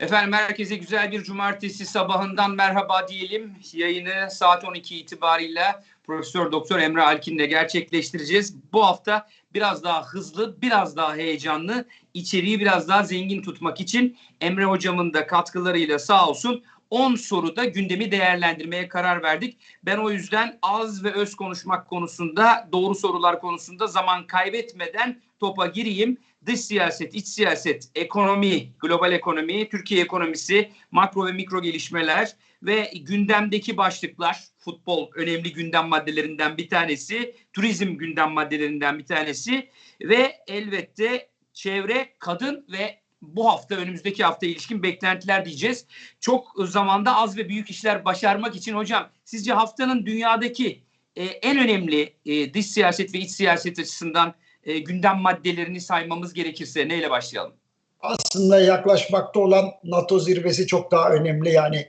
Efendim herkese güzel bir cumartesi sabahından merhaba diyelim. Yayını saat 12 itibariyle Profesör Doktor Emre Alkin'le gerçekleştireceğiz. Bu hafta biraz daha hızlı, biraz daha heyecanlı, içeriği biraz daha zengin tutmak için Emre hocamın da katkılarıyla sağ olsun 10 soruda gündemi değerlendirmeye karar verdik. Ben o yüzden az ve öz konuşmak konusunda, doğru sorular konusunda zaman kaybetmeden topa gireyim. Dış siyaset, iç siyaset, ekonomi, global ekonomi, Türkiye ekonomisi, makro ve mikro gelişmeler ve gündemdeki başlıklar, futbol önemli gündem maddelerinden bir tanesi, turizm gündem maddelerinden bir tanesi ve elbette çevre, kadın ve bu hafta önümüzdeki hafta ilişkin beklentiler diyeceğiz. Çok zamanda az ve büyük işler başarmak için hocam sizce haftanın dünyadaki e, en önemli e, dış siyaset ve iç siyaset açısından e, gündem maddelerini saymamız gerekirse neyle başlayalım? Aslında yaklaşmakta olan NATO zirvesi çok daha önemli. Yani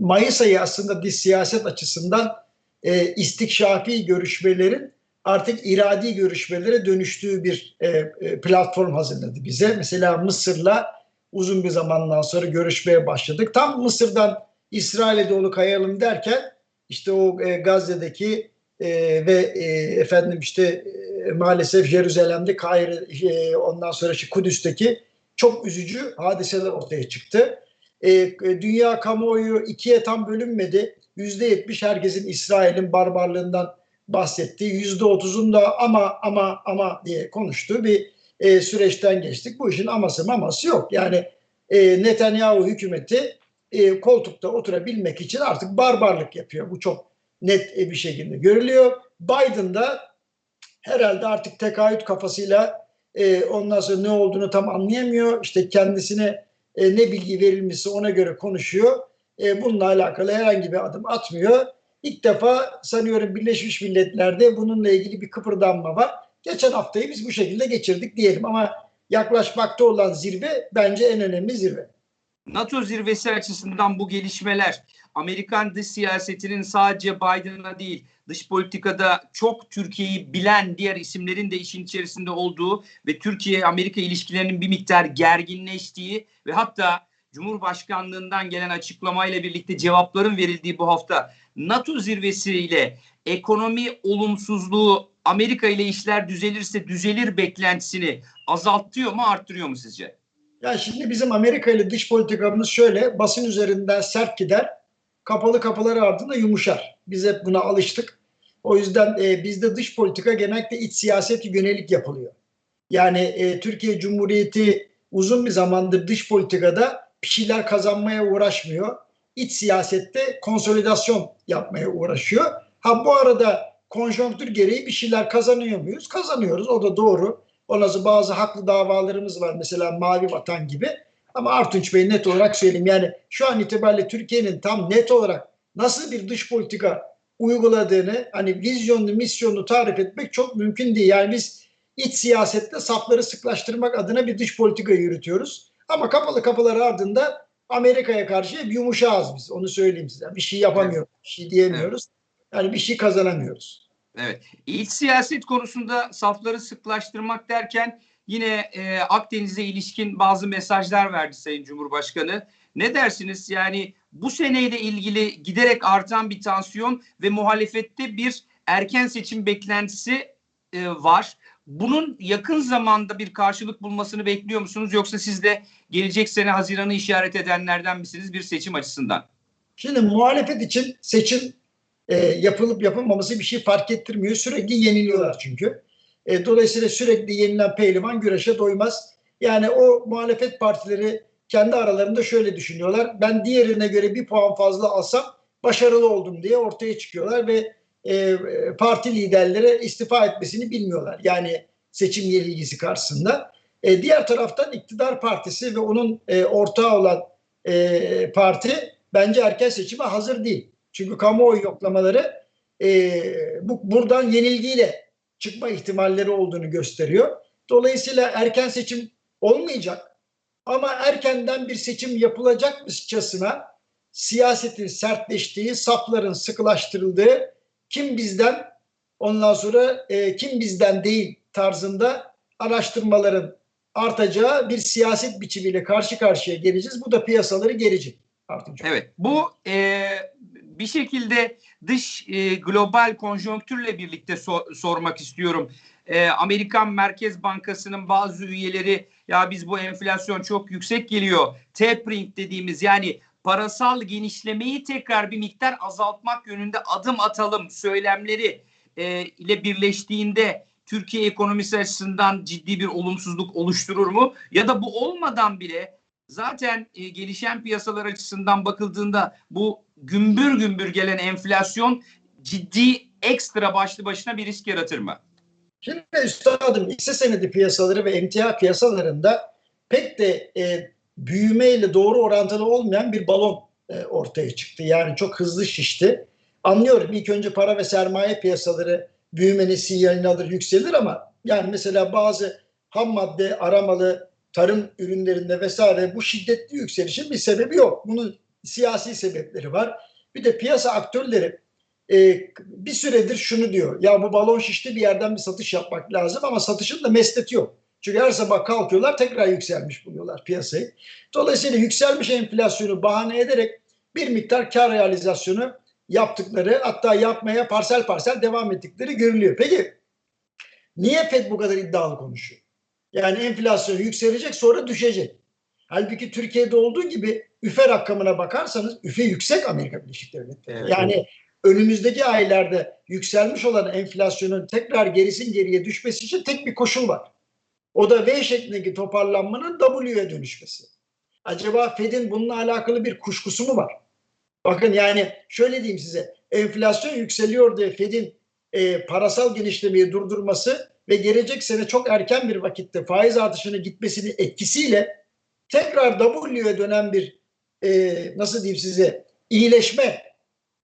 Mayıs ayı aslında dış siyaset açısından e, istikşafi görüşmelerin artık iradi görüşmelere dönüştüğü bir e, e, platform hazırladı bize. Mesela Mısır'la uzun bir zamandan sonra görüşmeye başladık. Tam Mısır'dan İsrail'e doğru kayalım derken işte o e, Gazze'deki e, ve e, efendim işte e, maalesef Jeruzalem'de Kahire e, ondan sonra işte Kudüs'teki çok üzücü hadiseler ortaya çıktı. E, e, dünya kamuoyu ikiye tam bölünmedi. Yüzde yetmiş herkesin İsrail'in barbarlığından bahsettiği yüzde otuzun da ama ama ama diye konuştuğu bir e, süreçten geçtik. Bu işin aması maması yok. Yani e, Netanyahu hükümeti e, koltukta oturabilmek için artık barbarlık yapıyor. Bu çok net bir şekilde görülüyor. Biden da herhalde artık tekahüt kafasıyla e, ondan sonra ne olduğunu tam anlayamıyor. İşte kendisine e, ne bilgi verilmişse ona göre konuşuyor. E, bununla alakalı herhangi bir adım atmıyor. İlk defa sanıyorum Birleşmiş Milletler'de bununla ilgili bir kıpırdanma var. Geçen haftayı biz bu şekilde geçirdik diyelim ama yaklaşmakta olan zirve bence en önemli zirve. NATO zirvesi açısından bu gelişmeler Amerikan dış siyasetinin sadece Biden'a değil dış politikada çok Türkiye'yi bilen diğer isimlerin de işin içerisinde olduğu ve Türkiye-Amerika ilişkilerinin bir miktar gerginleştiği ve hatta Cumhurbaşkanlığından gelen açıklamayla birlikte cevapların verildiği bu hafta NATO zirvesiyle ekonomi olumsuzluğu Amerika ile işler düzelirse düzelir beklentisini azaltıyor mu arttırıyor mu sizce? Ya şimdi bizim Amerika ile dış politikamız şöyle basın üzerinden sert gider kapalı kapılar ardında yumuşar. Biz hep buna alıştık. O yüzden e, bizde dış politika genellikle iç siyaset yönelik yapılıyor. Yani e, Türkiye Cumhuriyeti uzun bir zamandır dış politikada bir şeyler kazanmaya uğraşmıyor. İç siyasette konsolidasyon yapmaya uğraşıyor. Ha bu arada konjonktür gereği bir şeyler kazanıyor muyuz? Kazanıyoruz. O da doğru. Ondan bazı haklı davalarımız var. Mesela Mavi Vatan gibi. Ama Artunç Bey net olarak söyleyeyim. Yani şu an itibariyle Türkiye'nin tam net olarak nasıl bir dış politika uyguladığını, hani vizyonlu, misyonlu tarif etmek çok mümkün değil. Yani biz iç siyasette safları sıklaştırmak adına bir dış politika yürütüyoruz. Ama kapalı kapılar ardında Amerika'ya karşı hep yumuşağız biz. Onu söyleyeyim size. Bir şey yapamıyoruz, bir şey diyemiyoruz. Yani bir şey kazanamıyoruz. Evet. İç siyaset konusunda safları sıklaştırmak derken yine e, Akdeniz'e ilişkin bazı mesajlar verdi Sayın Cumhurbaşkanı. Ne dersiniz? Yani bu seneyle ilgili giderek artan bir tansiyon ve muhalefette bir erken seçim beklentisi e, var. Bunun yakın zamanda bir karşılık bulmasını bekliyor musunuz? Yoksa siz de gelecek sene Haziran'ı işaret edenlerden misiniz bir seçim açısından? Şimdi muhalefet için seçim e, yapılıp yapılmaması bir şey fark ettirmiyor. Sürekli yeniliyorlar çünkü. E, dolayısıyla sürekli yenilen pehlivan güreşe doymaz. Yani o muhalefet partileri kendi aralarında şöyle düşünüyorlar. Ben diğerine göre bir puan fazla alsam başarılı oldum diye ortaya çıkıyorlar ve e, parti liderleri istifa etmesini bilmiyorlar. Yani seçim yenilgisi karşısında. E, diğer taraftan iktidar partisi ve onun e, ortağı olan e, parti bence erken seçime hazır değil. Çünkü kamuoyu yoklamaları e, bu, buradan yenilgiyle çıkma ihtimalleri olduğunu gösteriyor. Dolayısıyla erken seçim olmayacak ama erkenden bir seçim yapılacakmışçasına siyasetin sertleştiği, safların sıkılaştırıldığı, kim bizden ondan sonra e, kim bizden değil tarzında araştırmaların artacağı bir siyaset biçimiyle karşı karşıya geleceğiz. Bu da piyasaları gelecek. Artık. Evet bu e, bir şekilde dış e, global konjonktürle birlikte so- sormak istiyorum. E, Amerikan Merkez Bankası'nın bazı üyeleri ya biz bu enflasyon çok yüksek geliyor. Tapering dediğimiz yani parasal genişlemeyi tekrar bir miktar azaltmak yönünde adım atalım söylemleri e, ile birleştiğinde Türkiye ekonomisi açısından ciddi bir olumsuzluk oluşturur mu? Ya da bu olmadan bile zaten e, gelişen piyasalar açısından bakıldığında bu gümbür gümbür gelen enflasyon ciddi ekstra başlı başına bir risk yaratır mı? Şimdi üstadım hisse senedi piyasaları ve emtia piyasalarında pek de e, büyümeyle doğru orantılı olmayan bir balon e, ortaya çıktı. Yani çok hızlı şişti. Anlıyorum ilk önce para ve sermaye piyasaları büyümenin sinyalini alır yükselir ama yani mesela bazı ham madde aramalı tarım ürünlerinde vesaire bu şiddetli yükselişin bir sebebi yok. Bunun siyasi sebepleri var. Bir de piyasa aktörleri e, bir süredir şunu diyor. Ya bu balon şişti bir yerden bir satış yapmak lazım ama satışın da mesleti yok. Çünkü her sabah kalkıyorlar tekrar yükselmiş buluyorlar piyasayı. Dolayısıyla yükselmiş enflasyonu bahane ederek bir miktar kar realizasyonu yaptıkları hatta yapmaya parsel parsel devam ettikleri görülüyor. Peki niye FED bu kadar iddialı konuşuyor? Yani enflasyon yükselecek sonra düşecek. Halbuki Türkiye'de olduğu gibi üfe rakamına bakarsanız üfe yüksek Amerika Birleşik Devletleri. Evet. Yani önümüzdeki aylarda yükselmiş olan enflasyonun tekrar gerisin geriye düşmesi için tek bir koşul var. O da V şeklindeki toparlanmanın W'ye dönüşmesi. Acaba Fed'in bununla alakalı bir kuşkusu mu var? Bakın yani şöyle diyeyim size. Enflasyon yükseliyor diye Fed'in e, parasal genişlemeyi durdurması ve gelecek sene çok erken bir vakitte faiz artışının gitmesinin etkisiyle tekrar W'ye dönen bir e, nasıl diyeyim size iyileşme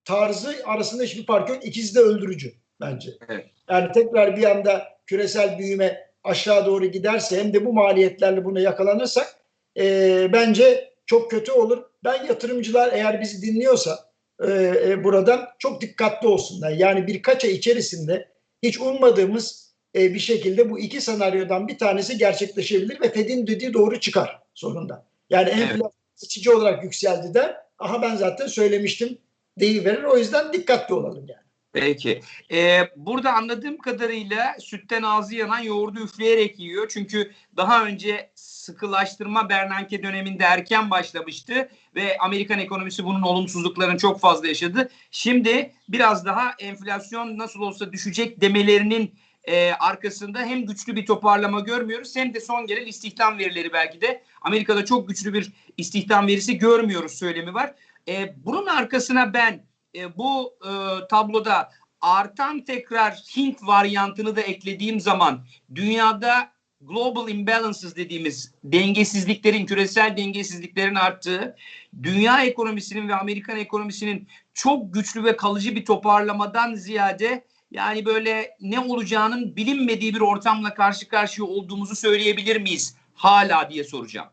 tarzı arasında hiçbir fark yok. İkisi de öldürücü bence. Evet. Yani tekrar bir anda küresel büyüme aşağı doğru giderse hem de bu maliyetlerle buna yakalanırsak e, bence çok kötü olur. Ben yatırımcılar eğer bizi dinliyorsa e, e, buradan çok dikkatli olsunlar. Yani birkaç ay içerisinde hiç ummadığımız e, bir şekilde bu iki senaryodan bir tanesi gerçekleşebilir ve Fed'in dediği doğru çıkar sonunda. Yani Evet. Geçici olarak yükseldi der. Aha ben zaten söylemiştim deyiverir. O yüzden dikkatli olalım yani. Peki. Ee, burada anladığım kadarıyla sütten ağzı yanan yoğurdu üfleyerek yiyor. Çünkü daha önce sıkılaştırma Bernanke döneminde erken başlamıştı ve Amerikan ekonomisi bunun olumsuzluklarını çok fazla yaşadı. Şimdi biraz daha enflasyon nasıl olsa düşecek demelerinin e, arkasında hem güçlü bir toparlama görmüyoruz hem de son gelen istihdam verileri belki de Amerika'da çok güçlü bir istihdam verisi görmüyoruz söylemi var. E, bunun arkasına ben e, bu e, tabloda artan tekrar Hint varyantını da eklediğim zaman dünyada global imbalances dediğimiz dengesizliklerin, küresel dengesizliklerin arttığı, dünya ekonomisinin ve Amerikan ekonomisinin çok güçlü ve kalıcı bir toparlamadan ziyade yani böyle ne olacağının bilinmediği bir ortamla karşı karşıya olduğumuzu söyleyebilir miyiz hala diye soracağım.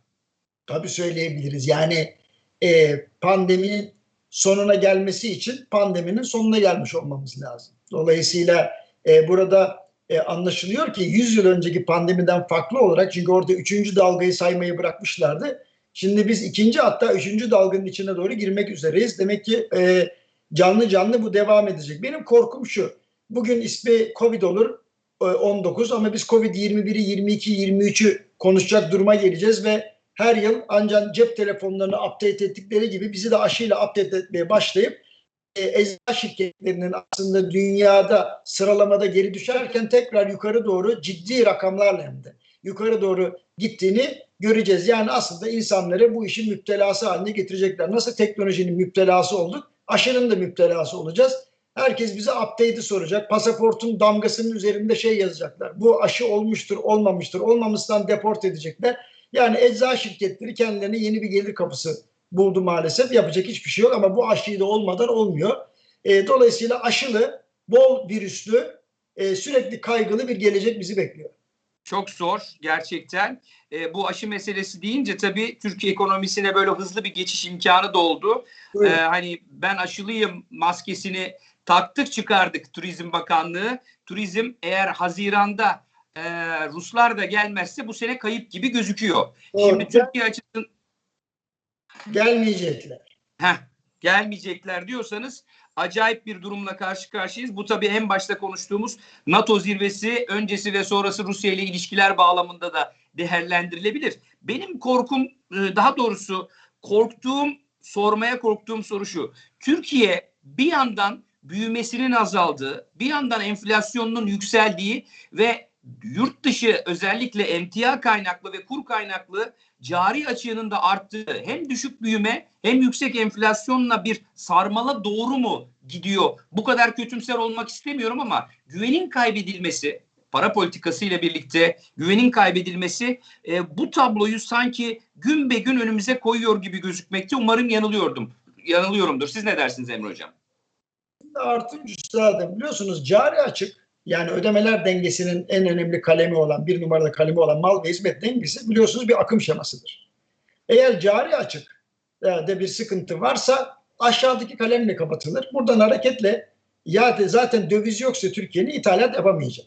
Tabii söyleyebiliriz. Yani e, pandeminin sonuna gelmesi için pandeminin sonuna gelmiş olmamız lazım. Dolayısıyla e, burada e, anlaşılıyor ki 100 yıl önceki pandemiden farklı olarak çünkü orada 3. dalgayı saymayı bırakmışlardı. Şimdi biz ikinci hatta üçüncü dalganın içine doğru girmek üzereyiz. Demek ki e, canlı canlı bu devam edecek. Benim korkum şu. Bugün ismi Covid olur e, 19 ama biz Covid 21'i 22 23'ü konuşacak duruma geleceğiz ve her yıl ancak cep telefonlarını update ettikleri gibi bizi de aşıyla update etmeye başlayıp e, eczacı şirketlerinin aslında dünyada sıralamada geri düşerken tekrar yukarı doğru ciddi rakamlarla hem de yukarı doğru gittiğini göreceğiz. Yani aslında insanları bu işin müptelası haline getirecekler. Nasıl teknolojinin müptelası olduk, aşının da müptelası olacağız. Herkes bize update'i soracak. Pasaportun damgasının üzerinde şey yazacaklar. Bu aşı olmuştur, olmamıştır. Olmamıştan deport edecekler. Yani eczacı şirketleri kendilerine yeni bir gelir kapısı buldu maalesef. Yapacak hiçbir şey yok ama bu aşıyı da olmadan olmuyor. E, dolayısıyla aşılı, bol virüslü, e, sürekli kaygılı bir gelecek bizi bekliyor. Çok zor gerçekten. E, bu aşı meselesi deyince tabii Türkiye ekonomisine böyle hızlı bir geçiş imkanı doldu. E, hani ben aşılıyım maskesini taktık çıkardık Turizm Bakanlığı. Turizm eğer Haziran'da e, Ruslar da gelmezse bu sene kayıp gibi gözüküyor. Doğru. Şimdi Türkiye açısından Gelmeyecekler. Heh, gelmeyecekler diyorsanız acayip bir durumla karşı karşıyayız. Bu tabii en başta konuştuğumuz NATO zirvesi öncesi ve sonrası Rusya ile ilişkiler bağlamında da değerlendirilebilir. Benim korkum e, daha doğrusu korktuğum sormaya korktuğum soru şu. Türkiye bir yandan büyümesinin azaldığı, bir yandan enflasyonunun yükseldiği ve yurt dışı özellikle emtia kaynaklı ve kur kaynaklı cari açığının da arttığı hem düşük büyüme hem yüksek enflasyonla bir sarmala doğru mu gidiyor? Bu kadar kötümser olmak istemiyorum ama güvenin kaybedilmesi, para politikası ile birlikte güvenin kaybedilmesi e, bu tabloyu sanki gün be gün önümüze koyuyor gibi gözükmekte. Umarım yanılıyordum. Yanılıyorumdur. Siz ne dersiniz Emre Hocam? Artınç üstadım biliyorsunuz cari açık yani ödemeler dengesinin en önemli kalemi olan bir numaralı kalemi olan mal ve hizmet dengesi biliyorsunuz bir akım şemasıdır. Eğer cari açık de bir sıkıntı varsa aşağıdaki kalemle kapatılır. Buradan hareketle ya de zaten döviz yoksa Türkiye'nin ithalat yapamayacak.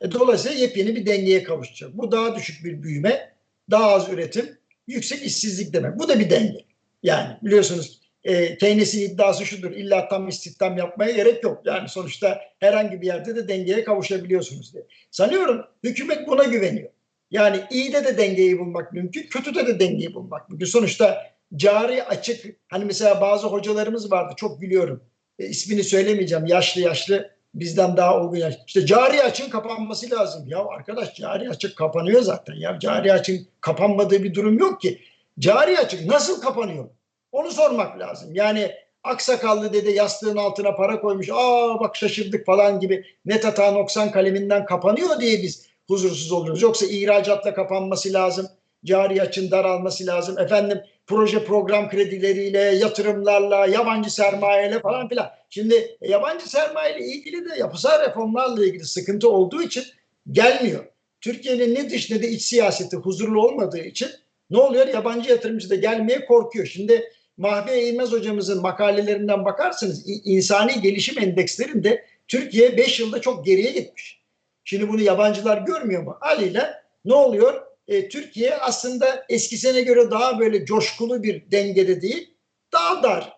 E, dolayısıyla yepyeni bir dengeye kavuşacak. Bu daha düşük bir büyüme, daha az üretim, yüksek işsizlik demek. Bu da bir denge. Yani biliyorsunuz e, Keynes'in iddiası şudur. İlla tam istihdam yapmaya gerek yok. Yani sonuçta herhangi bir yerde de dengeye kavuşabiliyorsunuz diye. Sanıyorum hükümet buna güveniyor. Yani iyide de dengeyi bulmak mümkün, kötüde de dengeyi bulmak mümkün. Sonuçta cari açık, hani mesela bazı hocalarımız vardı, çok biliyorum. E, ismini söylemeyeceğim, yaşlı yaşlı bizden daha olgun yaş. İşte cari açın kapanması lazım. Ya arkadaş cari açık kapanıyor zaten. Ya cari açın kapanmadığı bir durum yok ki. Cari açık nasıl kapanıyor? Onu sormak lazım. Yani aksakallı dede yastığın altına para koymuş. Aa bak şaşırdık falan gibi net hata noksan kaleminden kapanıyor diye biz huzursuz oluyoruz. Yoksa ihracatla kapanması lazım. Cari açın daralması lazım. Efendim proje program kredileriyle, yatırımlarla, yabancı sermayeyle falan filan. Şimdi e, yabancı sermaye ile ilgili de yapısal reformlarla ilgili sıkıntı olduğu için gelmiyor. Türkiye'nin ne dış ne de iç siyaseti huzurlu olmadığı için ne oluyor? Yabancı yatırımcı da gelmeye korkuyor. Şimdi Mahve Eğilmez hocamızın makalelerinden bakarsanız insani gelişim endekslerinde Türkiye 5 yılda çok geriye gitmiş. Şimdi bunu yabancılar görmüyor mu? Haliyle ne oluyor? E, Türkiye aslında eskisine göre daha böyle coşkulu bir dengede değil, daha dar,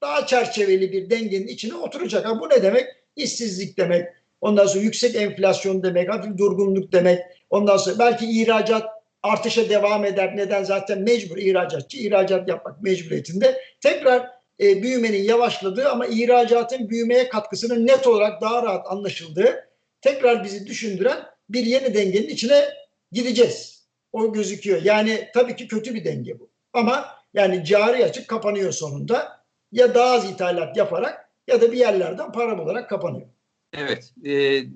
daha çerçeveli bir dengenin içine oturacak. Ha, bu ne demek? İşsizlik demek, ondan sonra yüksek enflasyon demek, hafif durgunluk demek, ondan sonra belki ihracat artışa devam eder. Neden? Zaten mecbur ihracatçı ihracat yapmak mecburiyetinde. Tekrar e, büyümenin yavaşladığı ama ihracatın büyümeye katkısının net olarak daha rahat anlaşıldığı tekrar bizi düşündüren bir yeni dengenin içine gideceğiz. O gözüküyor. Yani tabii ki kötü bir denge bu. Ama yani cari açık kapanıyor sonunda. Ya daha az ithalat yaparak ya da bir yerlerden para bularak kapanıyor. Evet. E,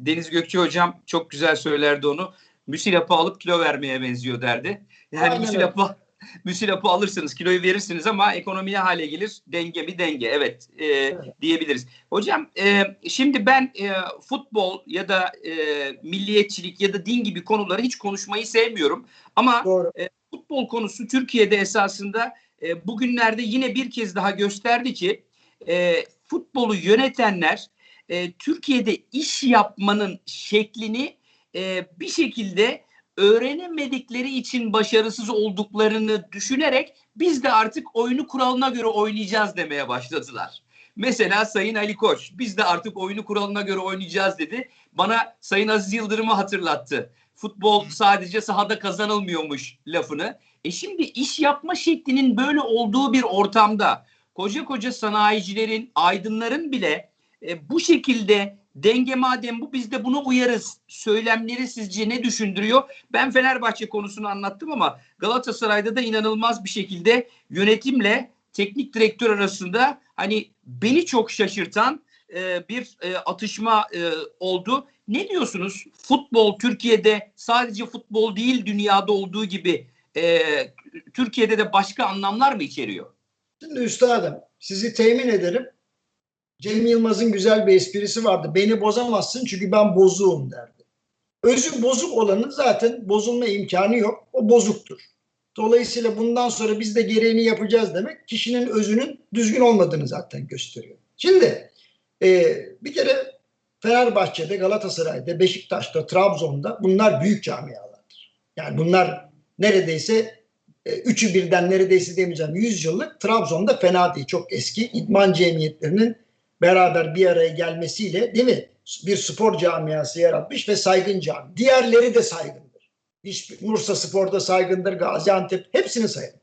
Deniz Gökçe hocam çok güzel söylerdi onu. Müsilapı alıp kilo vermeye benziyor derdi. Yani Aynen müsilapı, müsilapı alırsınız, kiloyu verirsiniz ama ekonomiye hale gelir. Denge mi denge evet, e, Evet. diyebiliriz. Hocam e, şimdi ben e, futbol ya da e, milliyetçilik ya da din gibi konuları hiç konuşmayı sevmiyorum. Ama Doğru. futbol konusu Türkiye'de esasında e, bugünlerde yine bir kez daha gösterdi ki e, futbolu yönetenler e, Türkiye'de iş yapmanın şeklini e, bir şekilde öğrenemedikleri için başarısız olduklarını düşünerek biz de artık oyunu kuralına göre oynayacağız demeye başladılar. Mesela Sayın Ali Koç biz de artık oyunu kuralına göre oynayacağız dedi. Bana Sayın Aziz Yıldırım'ı hatırlattı. Futbol sadece sahada kazanılmıyormuş lafını. E şimdi iş yapma şeklinin böyle olduğu bir ortamda koca koca sanayicilerin, aydınların bile e, bu şekilde denge madem bu biz de buna uyarız söylemleri sizce ne düşündürüyor? Ben Fenerbahçe konusunu anlattım ama Galatasaray'da da inanılmaz bir şekilde yönetimle teknik direktör arasında hani beni çok şaşırtan e, bir e, atışma e, oldu. Ne diyorsunuz? Futbol Türkiye'de sadece futbol değil dünyada olduğu gibi e, Türkiye'de de başka anlamlar mı içeriyor? Şimdi üstadım sizi temin ederim. Cem Yılmaz'ın güzel bir esprisi vardı. Beni bozamazsın çünkü ben bozuğum derdi. Özü bozuk olanın zaten bozulma imkanı yok. O bozuktur. Dolayısıyla bundan sonra biz de gereğini yapacağız demek kişinin özünün düzgün olmadığını zaten gösteriyor. Şimdi e, bir kere Fenerbahçe'de, Galatasaray'da, Beşiktaş'ta, Trabzon'da bunlar büyük camialardır. Yani bunlar neredeyse e, üçü birden neredeyse demeyeceğim 100 yıllık Trabzon'da fena değil. Çok eski idman cemiyetlerinin beraber bir araya gelmesiyle değil mi? Bir spor camiası yaratmış ve saygın cami. Diğerleri de saygındır. Hiçbir, Bursa Spor'da saygındır, Gaziantep hepsini sayın.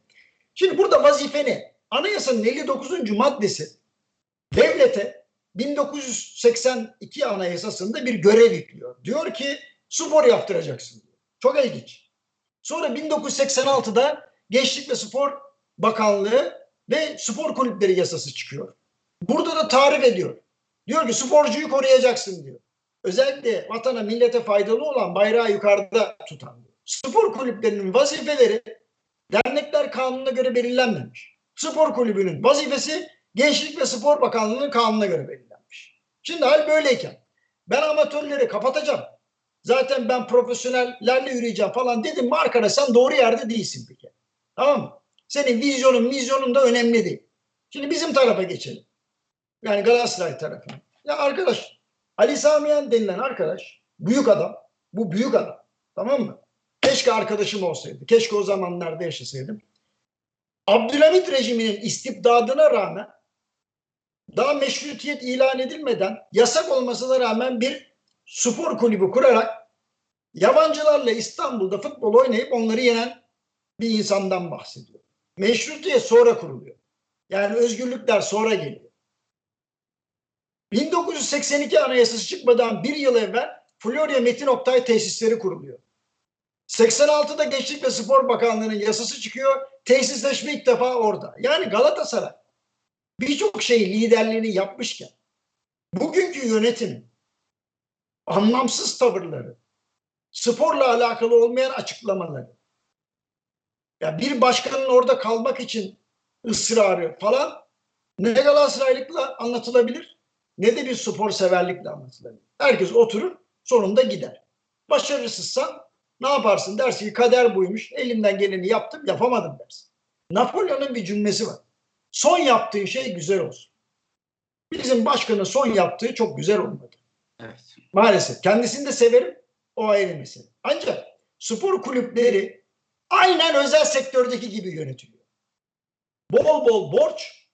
Şimdi burada vazife ne? Anayasanın 59. maddesi devlete 1982 anayasasında bir görev yüklüyor. Diyor ki spor yaptıracaksın. Diyor. Çok ilginç. Sonra 1986'da Gençlik ve Spor Bakanlığı ve spor kulüpleri yasası çıkıyor. Burada da tarif ediyor. Diyor ki sporcuyu koruyacaksın diyor. Özellikle vatana millete faydalı olan bayrağı yukarıda tutan diyor. Spor kulüplerinin vazifeleri dernekler kanununa göre belirlenmemiş. Spor kulübünün vazifesi Gençlik ve Spor Bakanlığı'nın kanununa göre belirlenmiş. Şimdi hal böyleyken ben amatörleri kapatacağım. Zaten ben profesyonellerle yürüyeceğim falan dedim mi sen doğru yerde değilsin kere. Tamam mı? Senin vizyonun, mizyonun da önemli değil. Şimdi bizim tarafa geçelim. Yani Galatasaray tarafına. Ya arkadaş Ali Samiyen denilen arkadaş büyük adam. Bu büyük adam. Tamam mı? Keşke arkadaşım olsaydı. Keşke o zamanlarda yaşasaydım. Abdülhamit rejiminin istibdadına rağmen daha meşrutiyet ilan edilmeden yasak olmasına rağmen bir spor kulübü kurarak yabancılarla İstanbul'da futbol oynayıp onları yenen bir insandan bahsediyor. Meşrutiyet sonra kuruluyor. Yani özgürlükler sonra geliyor. 1982 anayasası çıkmadan bir yıl evvel Florya Metin Oktay tesisleri kuruluyor. 86'da Gençlik ve Spor Bakanlığı'nın yasası çıkıyor. Tesisleşme ilk defa orada. Yani Galatasaray birçok şey liderliğini yapmışken bugünkü yönetimin anlamsız tavırları, sporla alakalı olmayan açıklamaları, ya bir başkanın orada kalmak için ısrarı falan ne Galatasaraylıkla anlatılabilir ne de bir spor severlikle anlatılabilir. Herkes oturur sonunda gider. Başarısızsan ne yaparsın dersin ki kader buymuş elimden geleni yaptım yapamadım dersin. Napolyon'un bir cümlesi var. Son yaptığın şey güzel olsun. Bizim başkanın son yaptığı çok güzel olmadı. Evet. Maalesef. Kendisini de severim. O ayrı mesele. Ancak spor kulüpleri aynen özel sektördeki gibi yönetiliyor. Bol bol borç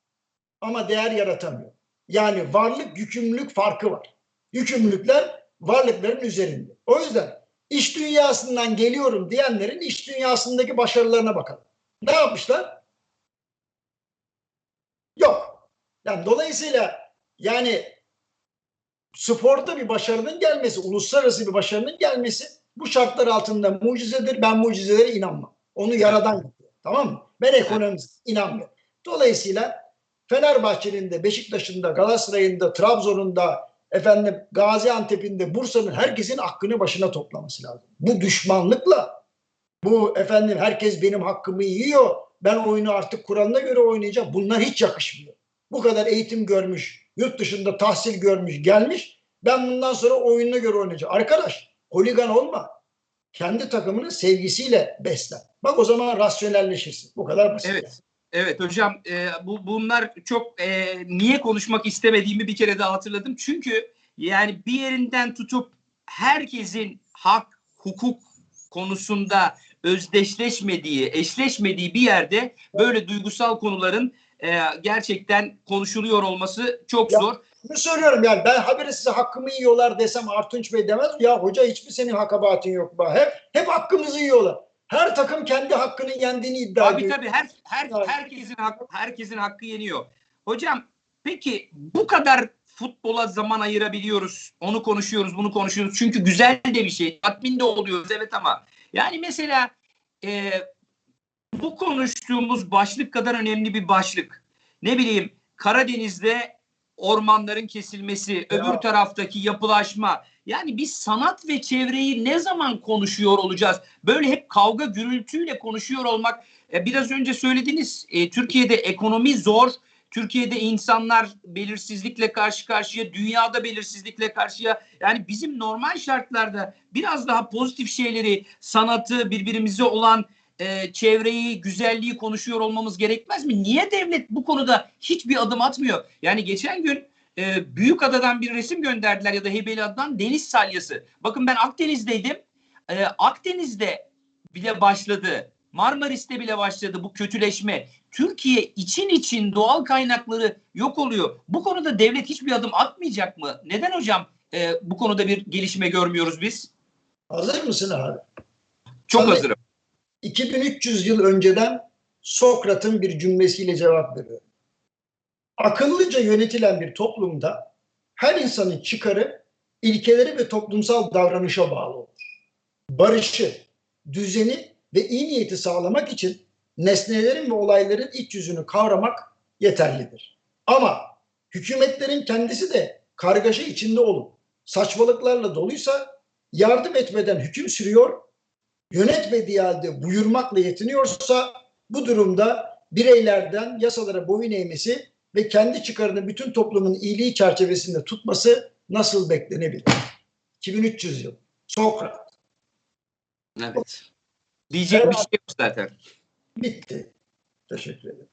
ama değer yaratamıyor. Yani varlık yükümlülük farkı var. Yükümlülükler varlıkların üzerinde. O yüzden iş dünyasından geliyorum diyenlerin iş dünyasındaki başarılarına bakalım. Ne yapmışlar? Yok. Yani dolayısıyla yani sporda bir başarının gelmesi, uluslararası bir başarının gelmesi bu şartlar altında mucizedir. Ben mucizelere inanmam. Onu yaradan yapıyor. Tamam mı? Ben ekonomist inanmıyorum. Dolayısıyla Fenerbahçe'nin de Beşiktaş'ın da Galatasaray'ın da Trabzon'un da efendim Gaziantep'in de Bursa'nın herkesin hakkını başına toplaması lazım. Bu düşmanlıkla bu efendim herkes benim hakkımı yiyor. Ben oyunu artık kuralına göre oynayacağım. Bunlar hiç yakışmıyor. Bu kadar eğitim görmüş, yurt dışında tahsil görmüş, gelmiş. Ben bundan sonra oyununa göre oynayacağım. Arkadaş, holigan olma. Kendi takımının sevgisiyle beslen. Bak o zaman rasyonelleşirsin. Bu kadar basit. Evet. Evet hocam e, bu bunlar çok e, niye konuşmak istemediğimi bir kere daha hatırladım. Çünkü yani bir yerinden tutup herkesin hak, hukuk konusunda özdeşleşmediği, eşleşmediği bir yerde böyle duygusal konuların e, gerçekten konuşuluyor olması çok Ya, zor. Bunu söylüyorum yani ben haberi size hakkımı yiyorlar desem Artunç Bey demez. Ya hoca hiçbir senin hakabatin yok. Hep, hep hakkımızı yiyorlar. Her takım kendi hakkını yendiğini iddia Tabii ediyor. tabii her, her Yani. herkesin hakkı, herkesin hakkı yeniyor. Hocam peki bu kadar futbola zaman ayırabiliyoruz. Onu konuşuyoruz, bunu konuşuyoruz. Çünkü güzel de bir şey. Tatmin de oluyoruz evet ama yani mesela e, bu konuştuğumuz başlık kadar önemli bir başlık. Ne bileyim Karadeniz'de ormanların kesilmesi, Ya. öbür taraftaki yapılaşma. Yani biz sanat ve çevreyi ne zaman konuşuyor olacağız? Böyle hep kavga gürültüyle konuşuyor olmak. E, biraz önce söylediniz e, Türkiye'de ekonomi zor. Türkiye'de insanlar belirsizlikle karşı karşıya, dünyada belirsizlikle karşıya. Yani bizim normal şartlarda biraz daha pozitif şeyleri, sanatı, birbirimize olan e, çevreyi, güzelliği konuşuyor olmamız gerekmez mi? Niye devlet bu konuda hiçbir adım atmıyor? Yani geçen gün e, Büyükada'dan bir resim gönderdiler ya da Heybeliada'dan deniz salyası. Bakın ben Akdeniz'deydim. E, Akdeniz'de bile başladı. Marmaris'te bile başladı bu kötüleşme. Türkiye için için doğal kaynakları yok oluyor. Bu konuda devlet hiçbir adım atmayacak mı? Neden hocam e, bu konuda bir gelişme görmüyoruz biz? Hazır mısın abi? Çok Tabii. hazırım. 2300 yıl önceden Sokrat'ın bir cümlesiyle cevap veriyor. Akıllıca yönetilen bir toplumda her insanın çıkarı ilkeleri ve toplumsal davranışa bağlı olur. Barışı, düzeni ve iyi niyeti sağlamak için nesnelerin ve olayların iç yüzünü kavramak yeterlidir. Ama hükümetlerin kendisi de kargaşa içinde olup saçmalıklarla doluysa yardım etmeden hüküm sürüyor yönetmediği halde buyurmakla yetiniyorsa bu durumda bireylerden yasalara boyun eğmesi ve kendi çıkarını bütün toplumun iyiliği çerçevesinde tutması nasıl beklenebilir? 2300 yıl. Sokrat. Evet. Diyecek bir şey yok zaten. Bitti. Teşekkür ederim.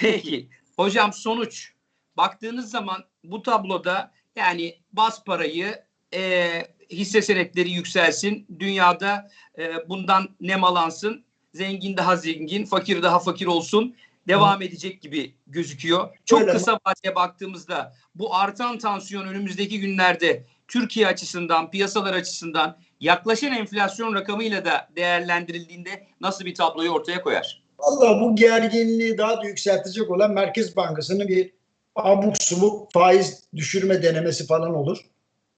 Peki. Hocam sonuç. Baktığınız zaman bu tabloda yani bas parayı e, hisse senetleri yükselsin. Dünyada e, bundan nemalansın. Zengin daha zengin, fakir daha fakir olsun. Devam edecek gibi gözüküyor. Çok Öyle kısa vadeye baktığımızda bu artan tansiyon önümüzdeki günlerde Türkiye açısından, piyasalar açısından yaklaşan enflasyon rakamıyla da değerlendirildiğinde nasıl bir tabloyu ortaya koyar? Vallahi bu gerginliği daha da yükseltecek olan Merkez Bankası'nın bir abuk subuk faiz düşürme denemesi falan olur.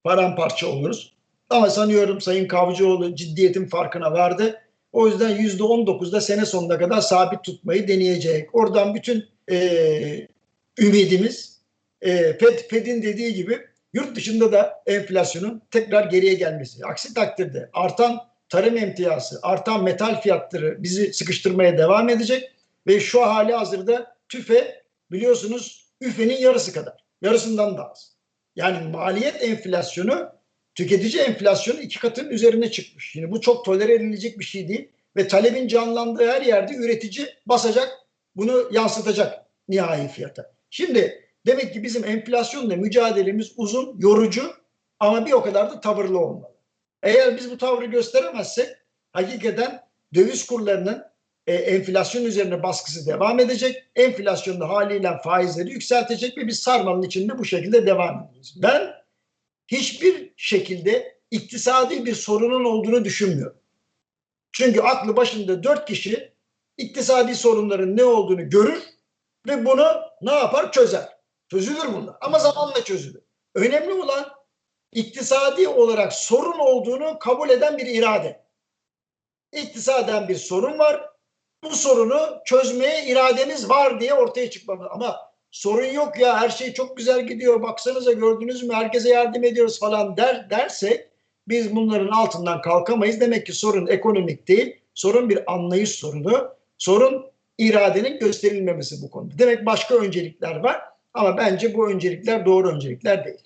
Paramparça oluruz. Ama sanıyorum Sayın Kavcıoğlu ciddiyetin farkına vardı. O yüzden yüzde on dokuzda sene sonuna kadar sabit tutmayı deneyecek. Oradan bütün eee, ümidimiz eee Fed, Fed'in dediği gibi yurt dışında da enflasyonun tekrar geriye gelmesi. Aksi takdirde artan tarım emtiyası, artan metal fiyatları bizi sıkıştırmaya devam edecek ve şu hali hazırda tüfe biliyorsunuz üfenin yarısı kadar. Yarısından da az. Yani maliyet enflasyonu tüketici enflasyonu iki katın üzerine çıkmış. Şimdi bu çok tolere edilecek bir şey değil ve talebin canlandığı her yerde üretici basacak bunu yansıtacak nihai fiyata. Şimdi demek ki bizim enflasyonla mücadelemiz uzun, yorucu ama bir o kadar da tavırlı olmalı. Eğer biz bu tavrı gösteremezsek hakikaten döviz kurlarının e, enflasyon üzerine baskısı devam edecek. Enflasyon da haliyle faizleri yükseltecek ve biz sarmanın içinde bu şekilde devam edeceğiz. Ben hiçbir şekilde iktisadi bir sorunun olduğunu düşünmüyorum. Çünkü aklı başında dört kişi iktisadi sorunların ne olduğunu görür ve bunu ne yapar çözer. Çözülür bunlar ama zamanla çözülür. Önemli olan iktisadi olarak sorun olduğunu kabul eden bir irade. İktisaden bir sorun var. Bu sorunu çözmeye irademiz var diye ortaya çıkmalı. Ama sorun yok ya her şey çok güzel gidiyor. Baksanıza gördünüz mü herkese yardım ediyoruz falan der dersek biz bunların altından kalkamayız. Demek ki sorun ekonomik değil. Sorun bir anlayış sorunu. Sorun iradenin gösterilmemesi bu konuda. Demek başka öncelikler var ama bence bu öncelikler doğru öncelikler değil.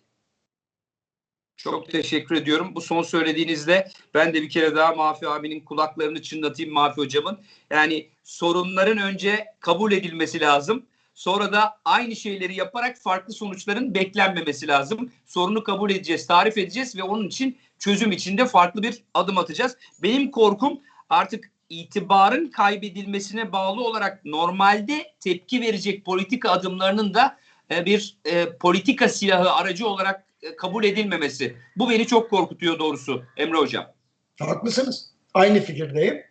Çok teşekkür ediyorum. Bu son söylediğinizde ben de bir kere daha Mafi abinin kulaklarını çınlatayım Mafi hocamın. Yani sorunların önce kabul edilmesi lazım. Sonra da aynı şeyleri yaparak farklı sonuçların beklenmemesi lazım. Sorunu kabul edeceğiz, tarif edeceğiz ve onun için çözüm içinde farklı bir adım atacağız. Benim korkum artık itibarın kaybedilmesine bağlı olarak normalde tepki verecek politika adımlarının da e, bir e, politika silahı aracı olarak e, kabul edilmemesi. Bu beni çok korkutuyor doğrusu Emre Hocam. Haklısınız. Aynı fikirdeyim.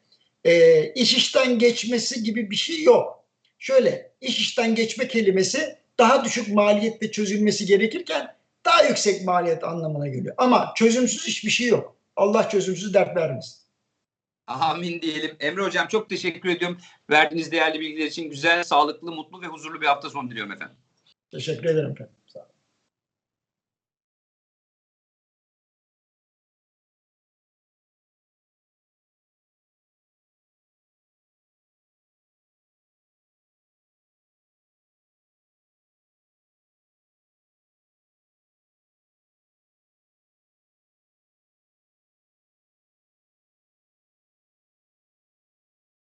E, iş işten geçmesi gibi bir şey yok. Şöyle iş işten geçme kelimesi daha düşük maliyetle çözülmesi gerekirken daha yüksek maliyet anlamına geliyor. Ama çözümsüz hiçbir şey yok. Allah çözümsüz dert vermesin. Amin diyelim. Emre Hocam çok teşekkür ediyorum. Verdiğiniz değerli bilgiler için güzel, sağlıklı, mutlu ve huzurlu bir hafta sonu diliyorum efendim. Teşekkür ederim efendim.